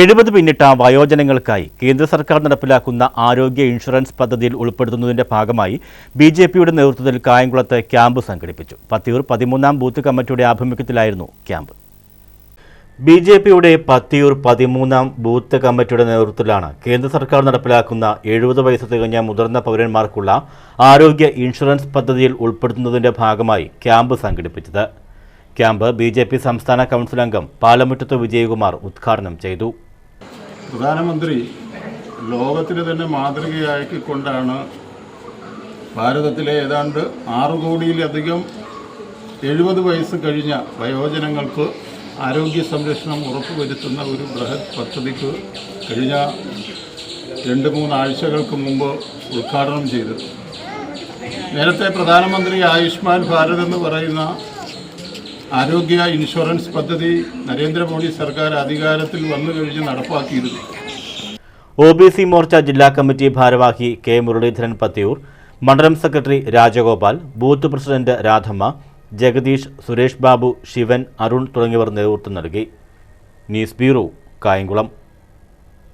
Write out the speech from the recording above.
എഴുപത് പിന്നിട്ട വയോജനങ്ങൾക്കായി കേന്ദ്ര സർക്കാർ നടപ്പിലാക്കുന്ന ആരോഗ്യ ഇൻഷുറൻസ് പദ്ധതിയിൽ ഉൾപ്പെടുത്തുന്നതിന്റെ ഭാഗമായി ബി ജെ പിയുടെ നേതൃത്വത്തിൽ കായംകുളത്ത് ക്യാമ്പ് സംഘടിപ്പിച്ചു. പത്തിയൂർ പതിമൂന്നാം ബൂത്ത് കമ്മിറ്റിയുടെ ആഭിമുഖ്യത്തിലായിരുന്നു ക്യാമ്പ്. ബി ജെ പിയുടെ പത്തിയൂർ പതിമൂന്നാം ബൂത്ത് കമ്മിറ്റിയുടെ നേതൃത്വത്തിലാണ് കേന്ദ്ര സർക്കാർ നടപ്പിലാക്കുന്ന എഴുപത് വയസ്സ് തികഞ്ഞ മുതിർന്ന പൗരന്മാർക്കുള്ള ആരോഗ്യ ഇൻഷുറൻസ് പദ്ധതിയിൽ ഉൾപ്പെടുത്തുന്നതിന്റെ ഭാഗമായി ക്യാമ്പ് സംഘടിപ്പിച്ചത്. ക്യാമ്പ് ബി സംസ്ഥാന കൗൺസിൽ അംഗം പാലമുറ്റത്ത് വിജയകുമാർ ഉദ്ഘാടനം ചെയ്തു. പ്രധാനമന്ത്രി ലോകത്തിന് തന്നെ മാതൃകയാക്കിക്കൊണ്ടാണ് ഭാരതത്തിലെ ഏതാണ്ട് ആറ് കോടിയിലധികം എഴുപത് വയസ്സ് കഴിഞ്ഞ വയോജനങ്ങൾക്ക് ആരോഗ്യ സംരക്ഷണം ഉറപ്പുവരുത്തുന്ന ഒരു ബൃഹത് പദ്ധതിക്ക് കഴിഞ്ഞ രണ്ട് മൂന്നാഴ്ചകൾക്ക് മുമ്പ് ഉദ്ഘാടനം ചെയ്തു. നേരത്തെ പ്രധാനമന്ത്രി ആയുഷ്മാൻ ഭാരത് എന്ന് പറയുന്ന ആരോഗ്യ ഇൻഷുറൻസ് പദ്ധതി നരേന്ദ്രമോദി സർക്കാർ അധികാരത്തിൽ വന്നു കഴിഞ്ഞ് നടപ്പാക്കിയിരുന്നു. ഒ ബി സി മോർച്ച ജില്ലാ കമ്മിറ്റി ഭാരവാഹി കെ മുരളീധരൻ പത്തിയൂർ മണ്ഡലം secretary Rajagopal booth president Radhamma Jagadeesh Suresh Babu Shivan Arun തുടങ്ങിയവർ നേതൃത്വം നൽകി. News bureau Kayamkulam.